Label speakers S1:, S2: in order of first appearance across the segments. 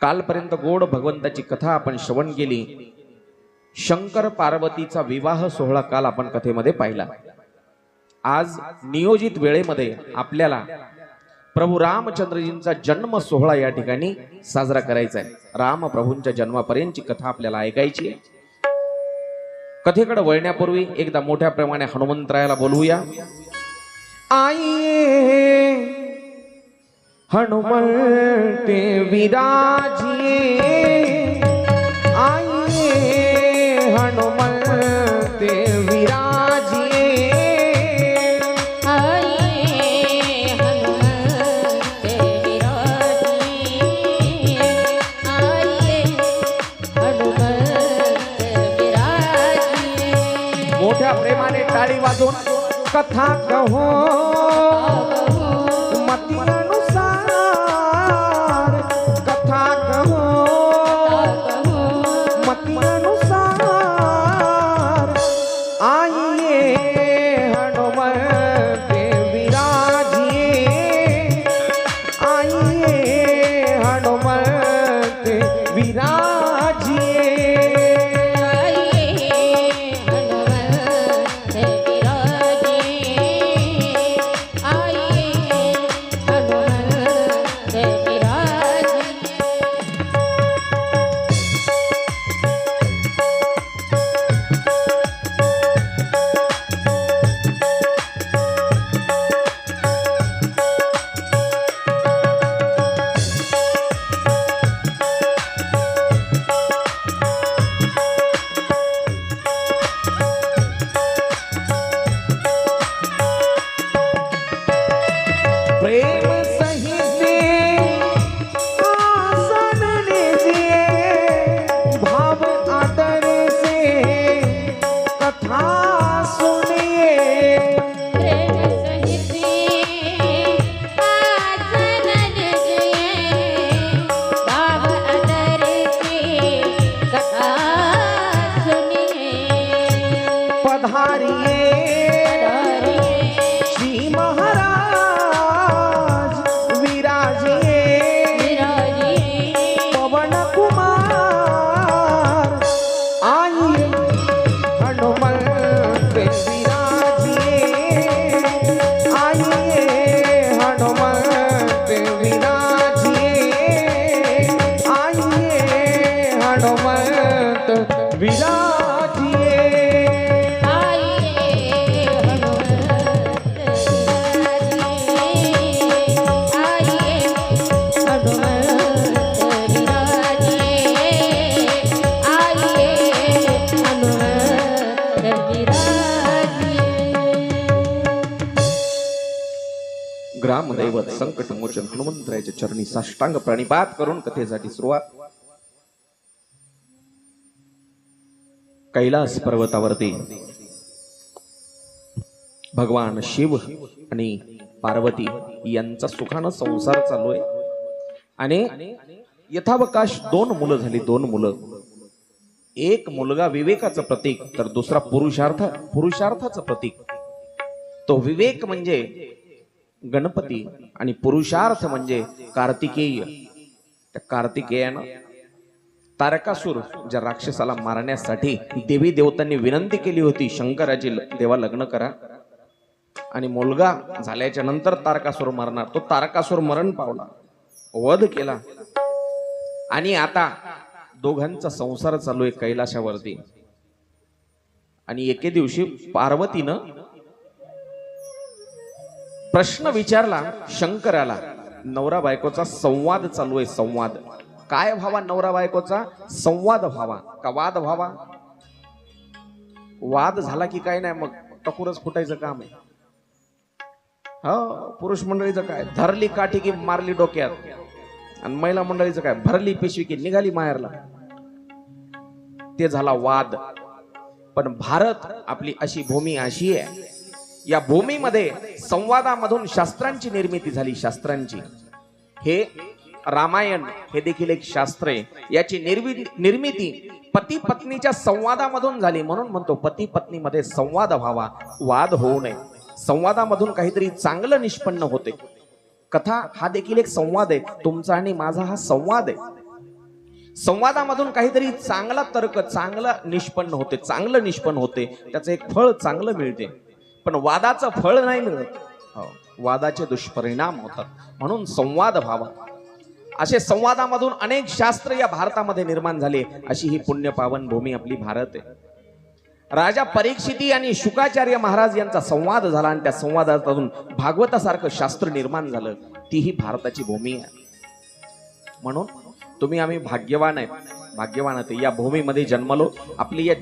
S1: कालपर्यंत गोड भगवंताची कथा आपण श्रवण केली. शंकर पार्वतीचा विवाह सोहळा काल आपण कथेमध्ये पाहिला. आज नियोजित वेळेमध्ये आपल्याला प्रभू रामचंद्रजींचा जन्म सोहळा या ठिकाणी साजरा करायचा आहे. राम प्रभूंच्या जन्मापर्यंतची कथा आपल्याला ऐकायची कथेकडे वळण्यापूर्वी एकदा मोठ्या प्रमाणे हनुमंतरायाला बोलवूया. आई हनुमंते विराजिए आइए हनुमंते विराजिए
S2: आइए हनुमंत विराजिए आइए हनुमंत विराजिए
S1: मोठ्या प्रेमाने टाळी वाजून कथा कहो। विराजिए ग्रामदैवत संकट मोचन हनुमंतरायाच्या चरणी साष्टांग प्रणिपात करून कथेसाठी सुरुवात. कैलास पर्वतावरती. भगवान शिव आणि पार्वती यांचा सुखानं संसार चालू आहे. आणि यथावकाश दोन मुलं झाली दोन मुलं. एक मुलगा विवेकाचं प्रतीक तर दुसरा पुरुषार्थ पुरुषार्थाचं प्रतीक. तो विवेक म्हणजे गणपती आणि पुरुषार्थ म्हणजे कार्तिकेय. त्या कार्तिकेयानं तारकासूर ज्या राक्षसाला मारण्यासाठी देवी देवतांनी विनंती केली होती शंकराची देवा लग्न करा. आणि मुलगा झाल्याच्यानंतर तारकासूर मरणार. तो तारकासूर मरण पावला. वध केला. आणि आता दोघांचा संसार चालू आहे कैलाशावरती. आणि एके दिवशी पार्वतीनं प्रश्न विचारला शंकराला नवरा बायकोचा संवाद चालू आहे संवाद. काय व्हावा नवरा बायकोचा? संवाद व्हावा. का वाद व्हावा? वाद झाला की काय नाही मग? टकूरच फुटायचं काम आहे. हो पुरुष मंडळीचं काय? धरली काठी की मारली डोक्यात. आणि महिला मंडळीचं काय? भरली पिशवी की निघाली माहेरला. ते झाला वाद. पण भारत आपली अशी भूमी अशी आहे. या भूमीमध्ये संवादामधून शास्त्रांची निर्मिती झाली शास्त्रांची. हे रामायण हे देखील एक शास्त्र आहे. याची निर्मि निर्मिती पती पत्नीच्या संवादामधून झाली. म्हणून म्हणतो पती पत्नीमध्ये संवाद व्हावा वाद होऊ नये. संवादामधून काहीतरी चांगलं निष्पन्न होते. कथा हा देखील एक संवाद आहे. तुमचा आणि माझा हा संवाद आहे. संवादामधून काहीतरी चांगला तर्क चांगलं निष्पन्न होते चांगलं निष्पन्न होते. त्याचं एक फळ चांगलं मिळते. पण वादाचं फळ नाही मिळत. हो, वादाचे दुष्परिणाम होतात. म्हणून संवाद व्हावा. असे संवादामधून अनेक शास्त्र या भारतामध्ये निर्माण झाले. अशी ही पुण्य पावन भूमी आपली भारत आहे. राजा परीक्षिती आणि शुकाचार्य महाराज यांचा संवाद झाला आणि त्या संवादातून भागवतासारखं शास्त्र निर्माण झालं. ती ही भारताची भूमी आहे. म्हणून तुम्ही आम्ही भाग्यवान आहेत भाग्यवान आहेत. या भूमीमध्ये जन्मलो. आपली या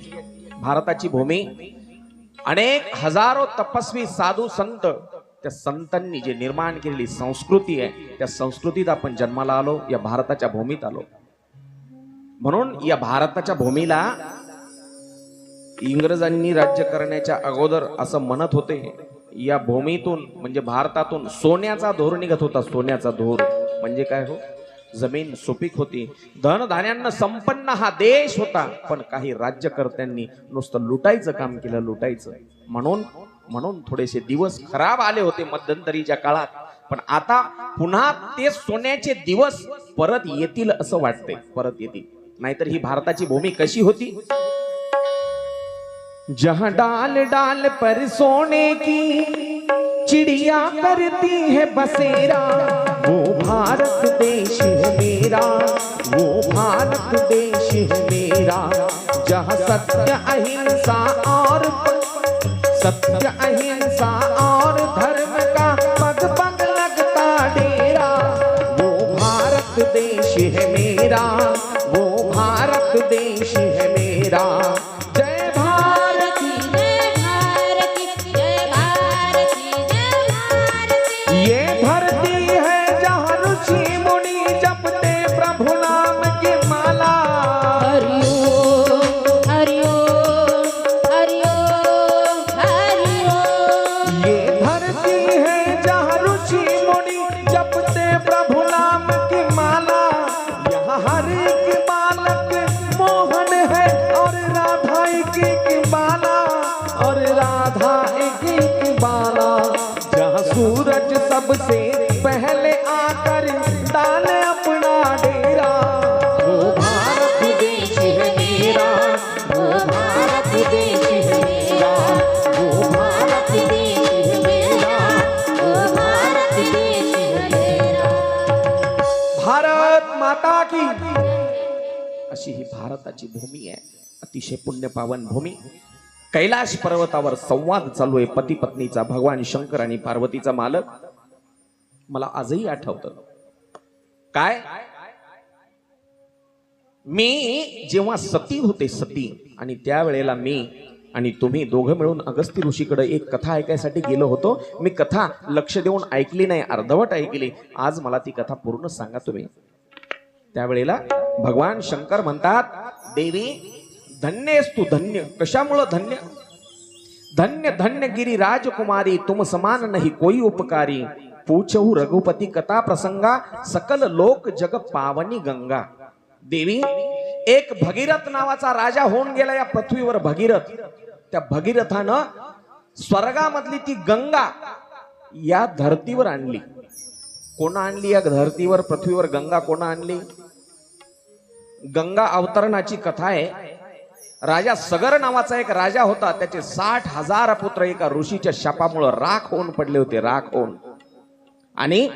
S1: भारताची भूमी अनेक हजारो तपस्वी साधू संत त्या संतांनी जे निर्माण केलेली संस्कृती आहे त्या संस्कृतीत आपण जन्माला आलो या भारताच्या भूमीत आलो. म्हणून या भारताच्या भूमीला इंग्रजांनी राज्य करण्याच्या अगोदर असं म्हणत होते या भूमीतून म्हणजे भारतातून सोन्याचा धोर निघत होता सोन्याचा धोर. म्हणजे काय हो? जमीन सुपीक होती. धनधान्यांना संपन्न हा देश होता पण काही राज्यकर्त्यांनी नुसतं लुटायचं काम केलं लुटायचं. म्हणून म्हणून थोडेसे दिवस खराब आले होते मध्यंतरीच्या काळात. पण आता पुन्हा ते सोन्याचे दिवस परत येतील असं वाटते परत येतील. नाहीतर ही भारताची भूमी कशी होती? जहा डाल डाल पर सोने की चिड़िया करती है बसेरा वो भारत देश है मेरा वो भारत देश है मेरा। जहाँ सत्य अहिंसा और सत्य अहिंसा और धर्म का पग पग लगता डेरा। वो भारत देश है मेरा वो भारत देश भारत माता की। अशी ही भारताची भूमी आहे अतिशय पुण्य पावन भूमी. कैलाश पर्वतावर संवाद चालू आहे पती पत्नीचा भगवान शंकर आणि पार्वतीचा मालक. मला आजही आठवत. काय? मी जेव्हा सती होते सती. आणि त्यावेळेला मी आणि तुम्ही दोघं मिळून अगस्ती ऋषीकडे एक कथा ऐकायसाठी गेलो होतो. मी कथा लक्ष देऊन ऐकली नाही अर्धवट ऐकली. आज मला ती कथा पूर्ण सांगा तुम्ही. त्यावेळेला भगवान शंकर म्हणतात देवी धन्य तू धन्य. कशामुळं धन्य? धन्य धन्य गिरी राजकुमारी तुम समान नाही कोई उपकारी. पूछहु रघुपती कथा प्रसंगा सकल लोक जग पावनी गंगा. देवी एक भगीरथ नावाचा राजा होऊन गेला या पृथ्वीवर भगीरथ. त्या भगीरथानं स्वर्गामधली ती गंगा या धर्तीवर आणली. कोण आणली? या धर्तीवर पृथ्वीवर गंगा कोण आणली? गंगा अवतरणाची कथा आहे. राजा सगर नावाचा एक राजा होता. त्याचे साठ हजार पुत्र एका ऋषीच्या शापामुळे राख होऊन पडले होते राख होऊन. आणि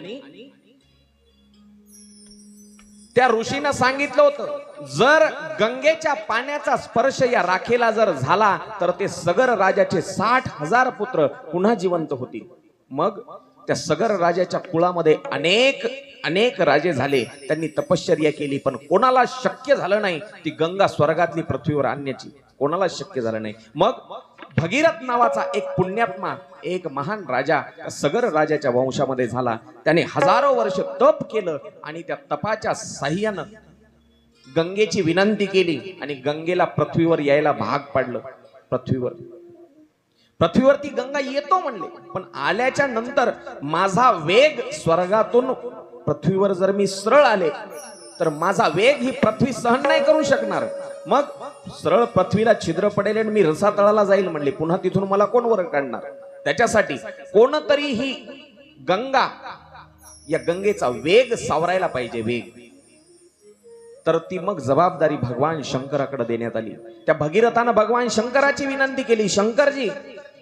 S1: त्या ऋषीनं सांगितलं होतं जर गंगेच्या पाण्याचा स्पर्श या राखेला जर झाला तर ते सगर राजाचे साठ हजार पुत्र पुन्हा जिवंत होतील. मग त्या सगर राजाच्या कुळामध्ये अनेक अनेक राजे झाले. त्यांनी तपश्चर्या केली पण कोणाला शक्य झालं नाही ती गंगा स्वर्गातली पृथ्वीवर आणण्याची. कोणाला शक्य झालं नाही. मग भगीरथ नावाचा एक पुण्यात्मा एक महान राजा सगर राजाच्या वंशामध्ये झाला. त्याने हजारो वर्ष तप केलं आणि त्या तपाच्या साह्यानं गंगेची विनंती केली आणि गंगेला पृथ्वीवर यायला भाग पाडलं. पृथ्वीवर. पृथ्वीवरती गंगा येतो म्हणले पण आल्याच्यानंतर माझा वेग स्वर्गातून पृथ्वीवर जर मी सरळ आले तर माझा वेग ही पृथ्वी सहन नाही करू शकणार. मग सरळ पृथ्वीला छिद्र पडेल आणि मी रसातळाला जाईल म्हणले. पुन्हा तिथून मला कोण वर काढणार? त्याच्यासाठी कोणतरी ही गंगा या गंगेचा वेग सावरायला पाहिजे वेग. तर ती मग जबाबदारी भगवान शंकराकडे देण्यात आली. त्या भगीरथानं भगवान शंकराची विनंती केली शंकरजी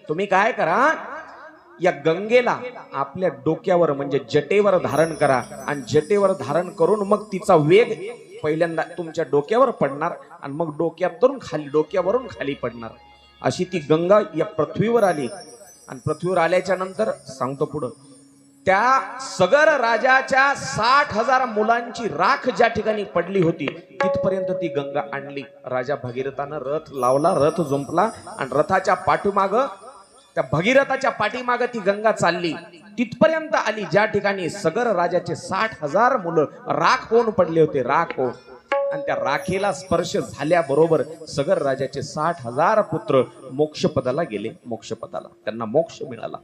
S1: तुम्ही काय करा? या गंगेला आपल्या डोक्यावर म्हणजे जटेवर धारण करा आणि जटेवर धारण करून मग तिचा वेग पहिल्यांदा तुमच्या डोक्यावर पडणार आणि मग डोक्यातून खाली डोक्यावरून खाली पडणार. अशी ती गंगा या पृथ्वीवर आली. आणि पृथ्वीवर आल्याच्यानंतर सांगतो पुढं. त्या सगर राजाच्या साठ हजार मुलांची राख ज्या ठिकाणी पडली होती तिथपर्यंत ती गंगा आणली. राजा भगीरथानं रथ लावला रथ जुंपला आणि रथाच्या पाठीमाग त्या भगीरथाच्या पाठीमाग ती गंगा चालली. तिथपर्यंत आली. ज्या ठिकाणी सगर राजाचे साठ हजार मुलं राख होऊन पडले होते राख होऊन आणि त्या राखेला स्पर्श झाल्याबरोबर सगर राजाचे साठ हजार पुत्र मोक्षपदाला गेले. मोक्षपदाला. त्यांना मोक्ष मिळाला.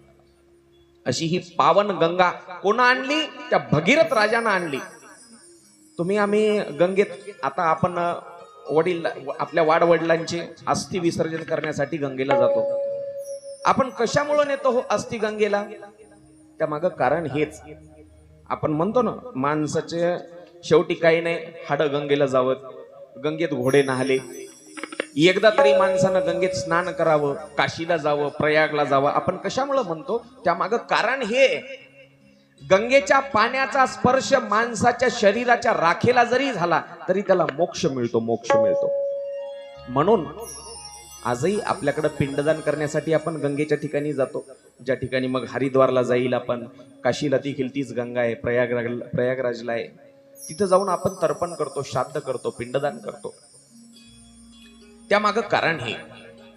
S1: अशी ही पावन गंगा कोणा आणली? त्या भगीरथ राजानं आणली. तुम्ही आम्ही गंगेत आता आपण वडील आपल्या वाडवडिलांचे अस्थि विसर्जन करण्यासाठी गंगेला जातो. आपण कशामुळे नेतो हो अस्थि गंगेला? त्या मागं कारण हेच. आपण म्हणतो ना माणसाचे शेवटी काही नाही हाड गंगेला जावं गंगेत घोडे नाहले. एकदा तरी माणसानं गंगेत स्नान करावं काशीला जावं प्रयागला जावं आपण कशामुळे म्हणतो? त्यामागं कारण हे. गंगेच्या पाण्याचा स्पर्श माणसाच्या शरीराच्या राखेला जरी झाला तरी त्याला मोक्ष मिळतो मोक्ष मिळतो. म्हणून आजही आपल्याकडं पिंडदान करण्यासाठी आपण गंगेच्या ठिकाणी जातो. ज्या ठिकाणी मग हरिद्वारला जाईल आपण. काशीला देखील तीच गंगा आहे. प्रयागराज प्रयागराजला आहे. तिथं जाऊन आपण तर्पण करतो श्राद्ध करतो पिंडदान करतो. त्यामाग कारण हे.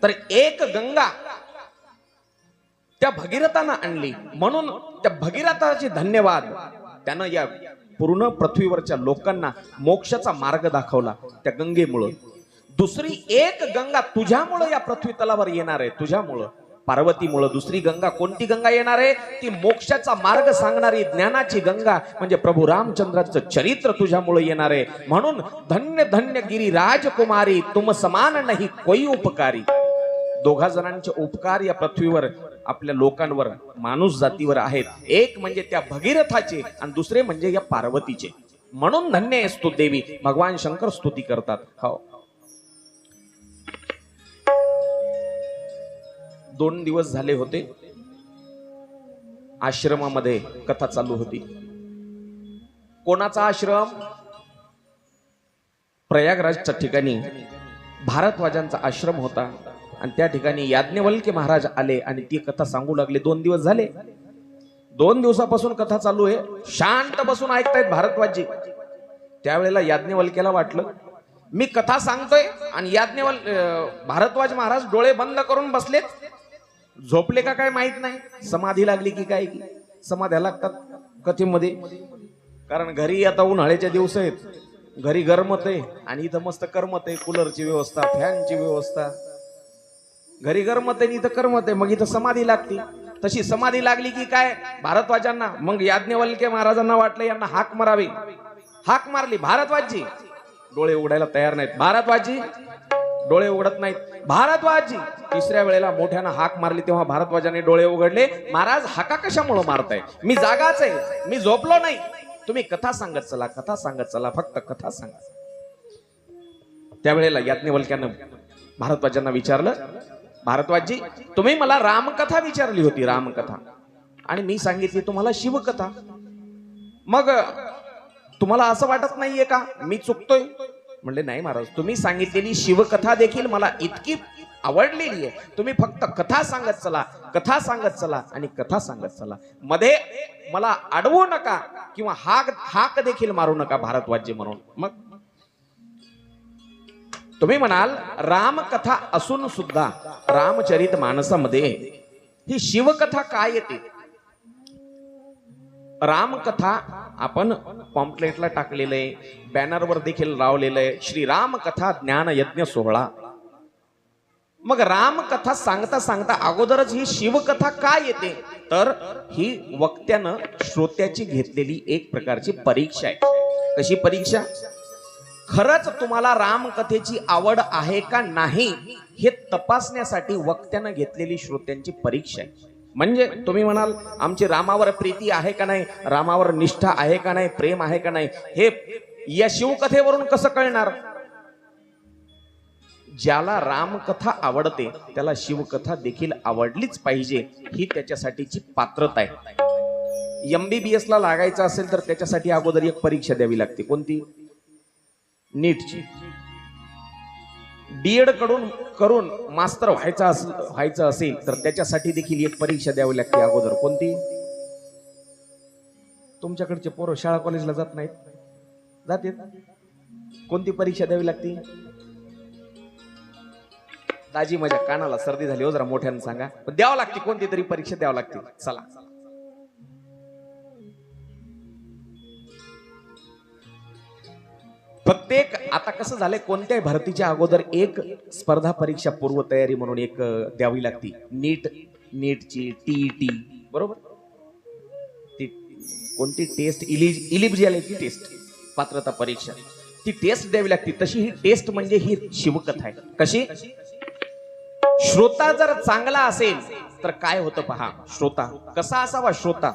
S1: तर एक गंगा त्या भगीरथानं आणली. म्हणून त्या भगीरथाचे धन्यवाद. त्यानं या पूर्ण पृथ्वीवरच्या लोकांना मोक्षाचा मार्ग दाखवला त्या गंगेमुळं. दुसरी एक गंगा तुझ्यामुळं या पृथ्वी तलावर येणार आहे तुझ्यामुळं. पार्वतीमुळं दुसरी गंगा कोणती गंगा येणार आहे? ती मोक्षाचा मार्ग सांगणारी ज्ञानाची गंगा म्हणजे प्रभू रामचंद्राचं चरित्र तुझ्यामुळे येणार आहे. म्हणून धन्य धन्य गिरी राजकुमारी तुम समान नाही कोई उपकारी. दोघा जणांचे उपकार या पृथ्वीवर आपल्या लोकांवर माणूस जातीवर आहेत. एक म्हणजे त्या भगीरथाचे आणि दुसरे म्हणजे या पार्वतीचे. म्हणून धन्य आहेस तू देवी. भगवान शंकर स्तुती करतात. हो. दोन दिवस झाले होते. आश्रमामध्ये कथा चालू होती. कोणाचा आश्रम? प्रयागराजच्या ठिकाणी. भारतवाजांचा आश्रम होता. आणि त्या ठिकाणी याज्ञवल्के महाराज आले आणि ती कथा सांगू लागले. दोन दिवस झाले. दोन दिवसापासून कथा चालू आहे. शांत बसून ऐकतायत भारतवाजी त्यावेळेला याज्ञवल्क्याला वाटलं मी कथा सांगतोय आणि याज्ञवल भारतवाज भारद्वाज महाराज डोळे बंद करून बसलेत. झोपले का काय माहीत नाही? समाधी लागली की काय? की समाध्या लागतात कथेमध्ये. कारण घरी आता उन्हाळ्याच्या दिवस आहेत. घरी गरमत आहे आणि इथं मस्त करमत आहे. कूलरची व्यवस्था फॅनची व्यवस्था. घरी गरमत आहे आणि इथं करमत आहे. मग इथं समाधी लागते. तशी समाधी लागली की काय? भारतवाजांना मग याज्ञवल्के महाराजांना वाटलं यांना हाक मारावी. हाक मारली भारतवाजी डोळे उडायला तयार नाहीत. भारतवाजी डोळे उघडत नाहीत. भारद्वाजी तिसऱ्या वेळेला मोठ्यानं हाक मारली तेव्हा भारद्वाजाने डोळे उघडले. महाराज हाका कशामुळे मारताय? मी जागाच आहे. मी झोपलो नाही. तुम्ही कथा सांगत चला कथा सांगत चला फक्त कथा सांगा. त्यावेळेला याज्ञवल्क्यानं भारद्वाजांना विचारलं भारद्वाजी तुम्ही मला रामकथा विचारली होती रामकथा. आणि मी सांगितली तुम्हाला शिवकथा. मग तुम्हाला असं वाटत नाहीये का? मी चुकतोय? म्हणले नाही महाराज तुम्ही सांगितलेली शिवकथा देखील मला इतकी आवडलेली आहे. तुम्ही फक्त कथा सांगत चला कथा सांगत चला आणि कथा सांगत चला. मध्ये मला अडवू नका किंवा हाक हाक देखील मारू नका भारतवाज्य म्हणून. मग तुम्ही म्हणाल रामकथा असून सुद्धा रामचरित मानसामध्ये ही शिवकथा काय येते? रामकथा आपण पॉम्पलेटला टाकलेलं आहे बॅनरवर देखील लावलेलं आहे श्री रामकथा ज्ञान यज्ञ सोहळा. मग रामकथा सांगता सांगता अगोदरच ही शिवकथा का येते? तर ही वक्त्यानं श्रोत्याची घेतलेली एक प्रकारची परीक्षा आहे. कशी परीक्षा? खरंच तुम्हाला रामकथेची आवड आहे का नाही हे तपासण्यासाठी वक्त्यानं घेतलेली श्रोत्यांची परीक्षा आहे. म्हणजे तुम्ही म्हणाल आमची रामावर प्रीती आहे का नाही? रामावर निष्ठा आहे का नाही? प्रेम आहे का नाही? हे या शिवकथेवरून कसं कळणार? ज्याला रामकथा आवडते त्याला शिवकथा देखील आवडलीच पाहिजे ही त्याच्यासाठीची पात्रता आहे. एमबीबीएस ला लागायचं असेल तर त्याच्यासाठी अगोदर एक परीक्षा द्यावी लागते. कोणती? नीटची. बीएडकडून करून मास्तर व्हायचा अस- व्हायचं असेल तर त्याच्यासाठी देखील एक परीक्षा द्यावी लागते अगोदर. कोणती? तुमच्याकडचे पोरं शाळा कॉलेजला जात नाहीत. जाते कोणती परीक्षा द्यावी लागते? दाजी माझ्या कानाला सर्दी झाली हो जरा मोठ्यानं सांगा. पण द्यावं लागते कोणती तरी परीक्षा द्यावं लागते. चला. प्रत्येक आता कसं झालंय कोणत्याही भरतीच्या अगोदर एक स्पर्धा परीक्षा पूर्व तयारी म्हणून एक द्यावी लागती. नीट नीटची टीईटी बरोबर? ती कोणती टेस्ट इलिज इलिजिबिलिटी टेस्ट पात्रता परीक्षा. ती टेस्ट द्यावी लागते. तशी ही टेस्ट म्हणजे ही शिवकथा आहे. कशी? श्रोता जर चांगला असेल तर काय होतं पहा? श्रोता. कसा असावा श्रोता?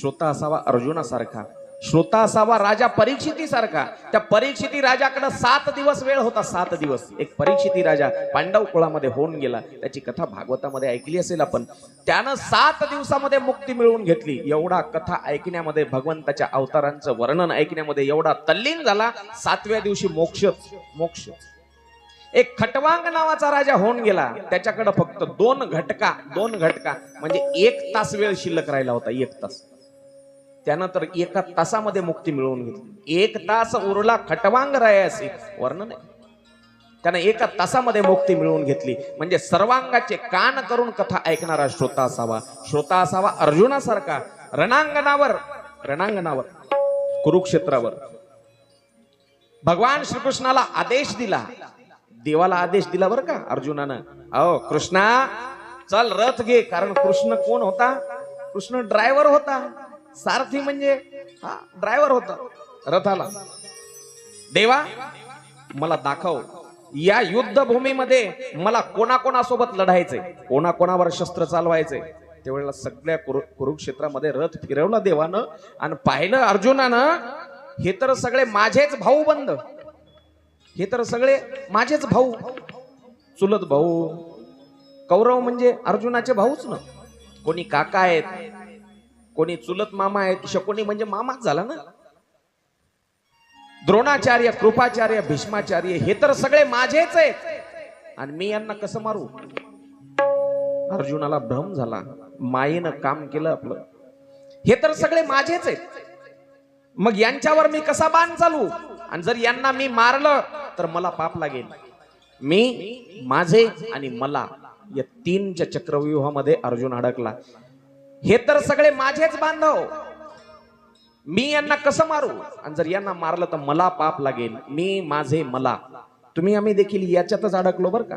S1: श्रोता असावा अर्जुनासारखा. श्रोता असावा राजा परीक्षिती सारखा त्या परीक्षिती राजाकडे सात दिवस वेळ होता सात दिवस. एक परीक्षिती राजा पांडव कुळामध्ये होऊन गेला. त्याची कथा भागवतामध्ये ऐकली असेल आपण. त्यानं सात दिवसामध्ये मुक्ती मिळवून घेतली. एवढा कथा ऐकण्यामध्ये भगवंताच्या अवतारांचं वर्णन ऐकण्यामध्ये एवढा तल्लीन झाला. सातव्या दिवशी मोक्ष मोक्ष. एक खटवांग नावाचा राजा होऊन गेला. त्याच्याकडे फक्त दोन घटका दोन घटका. म्हणजे एक तास वेळ शिल्लक राहिला होता एक तास. त्यानंतर एका तासामध्ये मुक्ती मिळवून घेतली. एक तास उरला खटवांग रायासी. वर्णन आहे त्यानं एका तासामध्ये मुक्ती मिळवून घेतली. म्हणजे सर्वांगाचे कान करून कथा ऐकणारा श्रोता असावा. श्रोता असावा अर्जुनासारखा. रणांगणावर रणांगणावर कुरुक्षेत्रावर. भगवान श्रीकृष्णाला आदेश दिला. देवाला आदेश दिला बरं का अर्जुनानं? अहो कृष्णा चल रथ घे. कारण कृष्ण कोण होता? कृष्ण ड्रायव्हर होता. सारथी म्हणजे हा ड्रायव्हर होता रथाला. देवा मला दाखव या युद्धभूमीमध्ये मला कोणाकोणासोबत लढायचंय? कोणाकोणावर शस्त्र चालवायचंय? त्यावेळेला सगळ्या कुरु कुरुक्षेत्रामध्ये रथ फिरवला देवानं आणि पाहिलं अर्जुनानं हे तर सगळे माझेच भाऊ बंद. हे तर सगळे माझेच भाऊ. चुलत भाऊ कौरव म्हणजे अर्जुनाचे भाऊच ना. कोणी काका आहेत कोणी चुलत मामा आहेत शकुनी म्हणजे मामाच झाला ना. द्रोणाचार्य कृपाचार्य भीष्माचार्य हे तर सगळे माझेच आहेत. आणि मी यांना कसं मारू? अर्जुनाला भ्रम झाला. मायेनं काम केलं आपलं. हे तर सगळे माझेच आहेत. मग यांच्यावर मी कसा बाण चालू? आणि जर यांना मी मारलं तर मला पाप लागेल. मी माझे आणि मला या तीनच्या चक्रव्यूहामध्ये अर्जुन अडकला. हे तर सगळे माझेच बांधव. मी यांना कसं मारू? आणि जर यांना मारलं तर मला पाप लागेल. मी माझे मला. तुम्ही आम्ही देखील याच्यातच अडकलो बर का?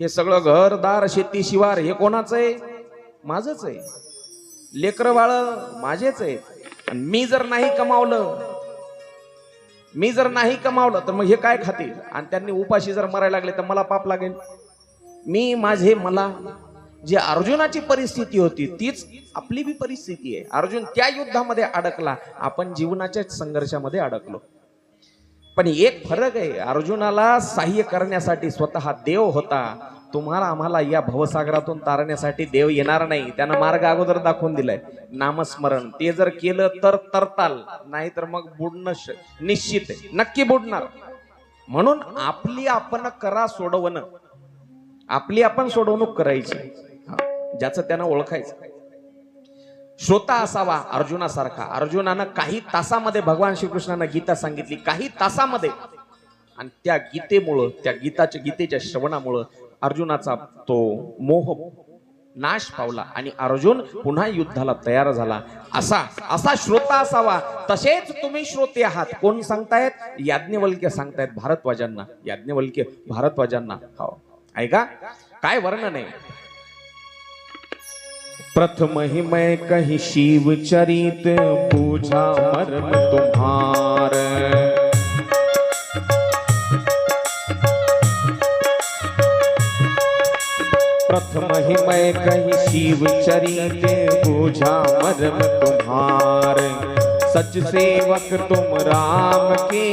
S1: हे सगळं घरदार शेती शिवार हे कोणाचं आहे? माझच आहे. लेकर बाळ माझेच आहे. आणि मी जर नाही कमावलं मी जर नाही कमावलं तर मग हे काय खातील? आणि त्यांनी उपाशी जर मरायला लागले तर मला पाप लागेल. मी माझे मला. जी अर्जुनाची परिस्थिती होती तीच आपली बी परिस्थिती आहे. अर्जुन त्या युद्धामध्ये अडकला आपण जीवनाच्या संघर्षामध्ये अडकलो. पण एक फरक आहे अर्जुनाला सहाय्य करण्यासाठी स्वतः देव होता. तुम्हाला आम्हाला या भवसागरातून तारण्यासाठी देव येणार नाही. त्यानं मार्ग अगोदर दाखवून दिलाय. नामस्मरण. ते जर केलं तर तरताल नाही तर मग बुडणं श- निश्चित आहे. नक्की बुडणार. म्हणून आपली आपण करा सोडवणं. आपली आपण सोडवणूक करायची. ज्याचं त्यानं ओळखायचं. श्रोता असावा अर्जुनासारखा. अर्जुनानं काही तासामध्ये भगवान श्रीकृष्णानं गीता सांगितली काही तासामध्ये. आणि त्या गीतेमुळं त्या गीताच्या गीतेच्या श्रवणामुळं अर्जुनाचा तो मोह नाश पावला आणि अर्जुन पुन्हा युद्धाला तयार झाला. असा असा श्रोता असावा. तसेच तुम्ही श्रोते आहात. कोण सांगतायत? याज्ञवल्क्य सांगतायत भारतवाजांना याज्ञवल्क्य भारतवाजांना हो. ऐका. काय वर्णन आहे? प्रथम ही मैं कही शिव चरित पूछा मर्म तुम्हार। प्रथम ही मैं कही शिव चरित पूछा मर्म तुम्हार। सच सेवक तुम राम के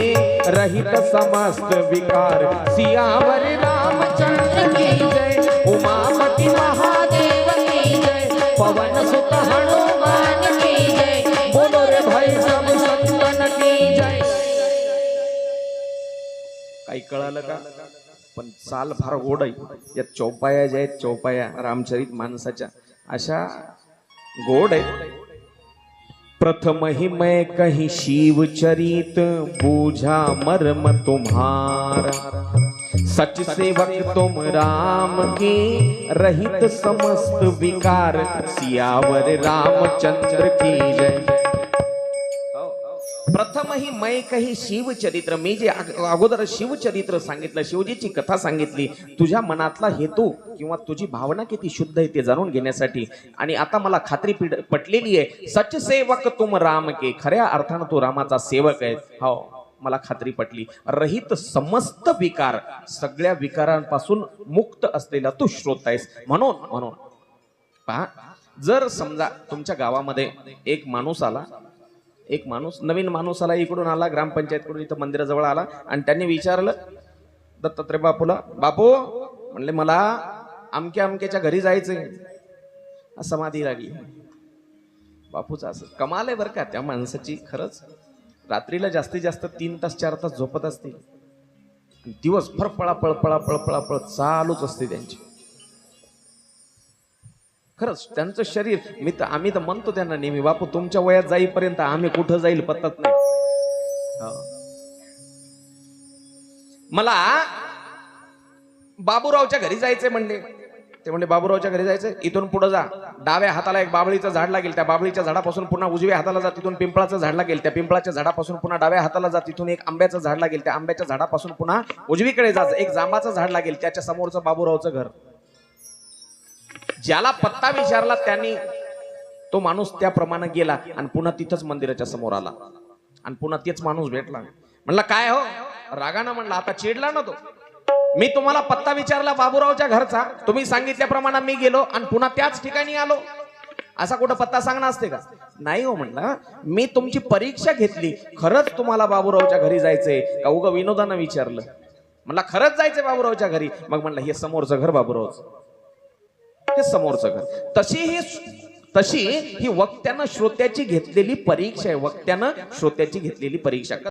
S1: रहित समस्त विकार, सियावर रामचंद्र पवन सुत हनुमान की जय। बोलो रे भाई सब संतन की जय। काही कळालं का? पण चाल फार गोड आहे. या चौपाया ज्या आहेत चौपाया रामचरित माणसाच्या अशा गोड आहेत. प्रथम ही मैं कही शिव चरित बूझा मर्म तुम्हारा. सच सेवक तुम राम के रहित समस्त विकार सियावर रामचंद्र की जय। प्रथम ही मै काही शिवचरित्र मी जे अगोदर शिवचरित्र सांगितलं शिवजीची कथा सांगितली तुझ्या मनातला हेतू किंवा तुझी भावना किती शुद्ध आहे ते जाणून घेण्यासाठी. आणि आता मला खात्री पिड- पटलेली आहे सच सेवक तुम राम के खऱ्या अर्थानं तू रामाचा सेवक आहे हो. मला खात्री पटली. रहित समस्त विकार सगळ्या विकारांपासून मुक्त असलेला तू श्रोत आहेस. म्हणून म्हणून. पहा जर समजा तुमच्या गावामध्ये एक माणूस आला एक माणूस नवीन माणूस आला इकडून आला ग्रामपंचायतकडून इथं मंदिराजवळ आला आणि त्यांनी विचारलं दत्तात्रय बापूला बापू म्हणले मला अमक्या अमक्याच्या घरी जायचंय. समाधी लागली. बापूचा असं कमाल आहे बरं का त्या माणसाची खरंच रात्रीला जास्तीत जास्त तीन तास चार तास झोपत असतील दिवसभर पळापळ पळापळ पळापळ चालूच असते त्यांची. खरंच त्यांचं शरीर मी तर आम्ही तर म्हणतो त्यांना नेहमी बापू तुमच्या वयात जाईपर्यंत आम्ही कुठं जाईल पत्तात नाही. मला बाबूरावच्या घरी जायचंय म्हणले. ते म्हणले बाबूरावच्या घरी जायचं इथून पुढे जा. डाव्या हाताला एक बाबळीचं झाड लागेल त्या बाबळीच्या झाडापासून पुन्हा उजव्या हाताला जा तिथून पिंपळाचं झाड लागेल त्या पिंपळाच्या झाडापासून पुन्हा डाव्या हाताला जा तिथून एक आंब्याचं झाड लागेल त्या आंब्याच्या झाडापासून पुन्हा उजवीकडे जा एक जांबाचं झाड लागेल त्याच्या समोरचं बाबूरावचं घर. ज्याला पत्ता विचारला त्यांनी तो माणूस त्याप्रमाणे गेला आणि पुन्हा तिथंच मंदिराच्या समोर आला. आणि पुन्हा तेच माणूस भेटला. म्हणला काय हो? रागानं म्हणला आता चिडला ना तो. मी तुम्हाला पत्ता विचारला बाबूरावच्या घरचा तुम्ही सांगितल्याप्रमाणे मी गेलो आणि पुन्हा त्याच ठिकाणी आलो. असा कुठं पत्ता सांगणार असते का? नाही हो म्हणला. मी तुमची परीक्षा घेतली. खरंच तुम्हाला बाबूरावच्या घरी जायचंय का? उगा विनोदानं विचारलं. म्हणला खरंच जायचंय बाबूरावच्या घरी. मग म्हणलं हे समोरचं घर बाबूरावचं. हे समोरचं घर. तशी ही तशी ही वक्त्यानं श्रोत्याची घेतलेली परीक्षा आहे. वक्त्यानं श्रोत्याची घेतलेली परीक्षा.